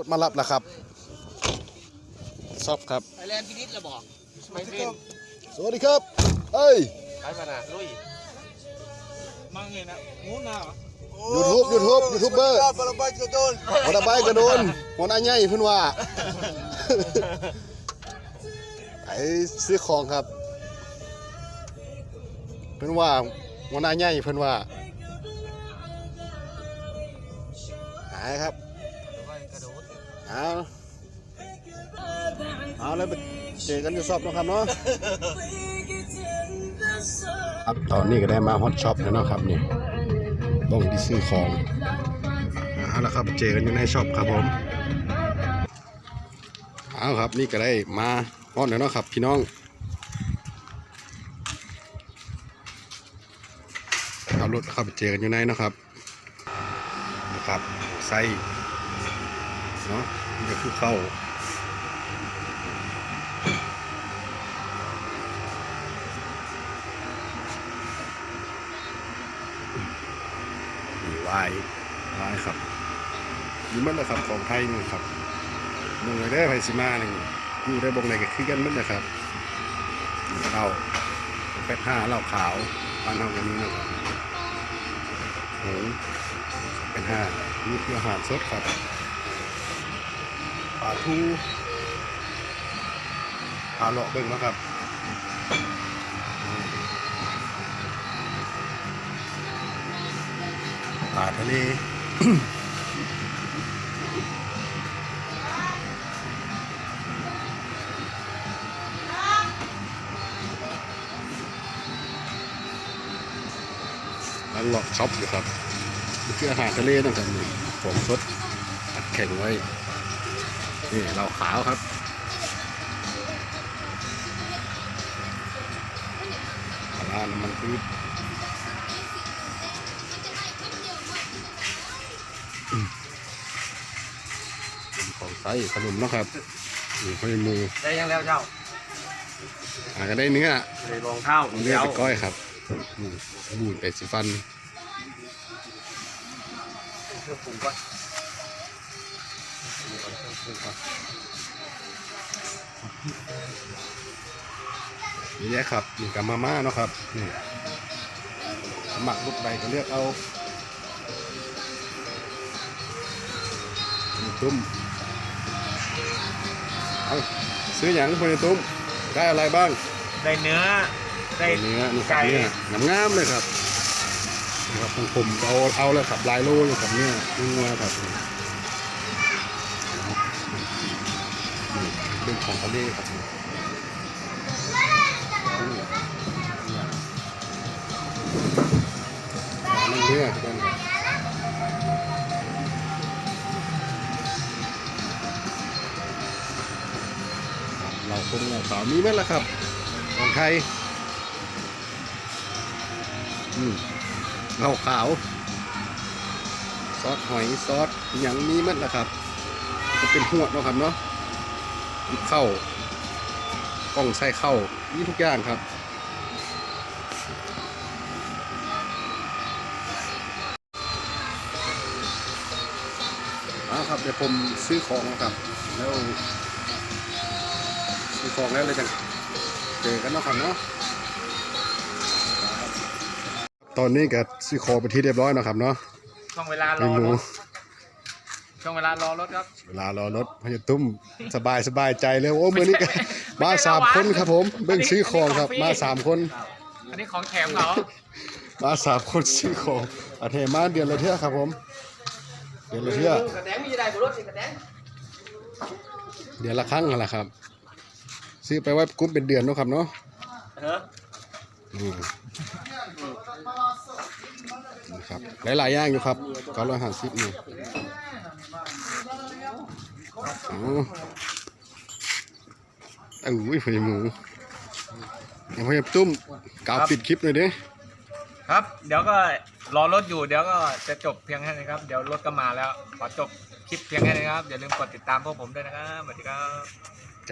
รถมารับแล้วครับซอบครับไทยแลนด์พินิษระบอกไม่เป็นสวัสดีครับเอ้ยไปมานะลุยมั่งเลยนะงูหน้าเหรอยูทูบยูทูบยูทูบเบอร์บาลบัตกระโดนวันละใบกระโดนวันอาใหญ่เพิ่นว่าไอ้ซื้อของครับ เพิ่นว่าวันอาใหญ่เพิ่นว่าหายครับกระโดด เอาเอาแล้วไปเจอกันจะสอบนะครับเนาะครับตอนนี้ก็ได้มาฮอตช็อปแล้วเนาะครับนี่บ้องที่ซื้อของเอาละครับเจอกันอยู่ในช็อปครับผมเอาครับนี่ก็ได้มาฮอตแล้วเนาะครับ พี่น้องขับรถเข้าไปเจอกันอยู่ในนะครับนะครับไส้ เนาะนี่ก็คือเข้าวายวายครับนี่มันเลยครับของไทยนี่ครับมึงได้ไพซิมาหนึ่งอยู่ได้บงไหนก็คือกันมันนะครับเหล้าแปดห้าเหล้าขาวบ้านเฮากันนี้นะครับโหงเป็นห้านี่คืออาหารสดครับาทูปลาเลาะเบิ่งนะครับปลาทะเลร้านหลอกช็อปอยู่ครับนี่คืออาหารทะเลนะครับนี่ของสดอัดแข็งไว้ นี่เราขาวครับ ปลาร้าน้ำมันพืชเป็นของไส้ขนมเนาะครับนี่ข้าวหมูได้ยังแล้วเจ้าอาจจะได้เนื้อเลยรองเท้าเอาเนื้อไปก้อยครับนี่บูดเป็ดสีฟันเพื่อปรุงก่อน นี่แหละครับนี่กับมาม่าเนาะครับนี่หมักลูกใดก็เลือกเอานี่ตุ้มเอาซื้ออย่างคนตุ้มได้อะไรบ้าง ได้เนื้อ ได้เนื้อนี่ครับไก่เนื้องามๆเลยครับนี่ครับของผมเอาเอาเลยครับลายโลเลยครับเนี่ยนัวครับ ของทะเลครับนี่นี่เนื้อทุกคนเราคงเราสาวมีไหมล่ะครับ ของไทยอืมเหล้าขาว ซอสหอยซอสอย่างนี้มันนะครับ จะเป็นหัวเนาะครับเนาะ มีเข้าวกล้องใส่เข้านี่ทุกอย่างครับเอาครับเดี๋ยวผมซื้อของนะครับ แล้วซื้อของแล้วเลยจังเจอกันเนาะครับเนาะตอนนี้ก็ซื้อของไปนที่เรียบร้อยเนาะครับเนาะช่วงเวลารมีอหมูรถ ช่วงเวลารอรถครับ เวลารอรถพญาตุ้มสบายสบายใจเลยโอ้เมื่อนี้ก็มาสามคนครับผมเบิ่งซื้อของครับ มาสามคน อันนี้ของแถมเขามาสามคนซื้อของอาเทมาเดือนละเท่าครับผม เดือนละเท่ากระแตงมีอะไรบนรถสิกระแตงเดือนละครั้งนั่นแหละครับ ซื้อไปไว้กุ้มเป็นเดือนเนาะครับเนาะเอออืมนี่ครับหลายๆอย่างอยู่ครับเก้าร้อยห้าสิบนี่ อ๋อเอ้ยพญาหมูยังพญาตุ้มกาวปิดคลิปเลยเด้ครับ เดี๋ยวก็รอรถอยู่เดี๋ยวก็จะจบเพียงแค่นี้ครับ เดี๋ยวรถก็มาแล้ว ขอจบคลิปเพียงแค่นี้ครับ อย่าลืมกดติดตามพวกผมด้วยนะครับสวัสดีครับ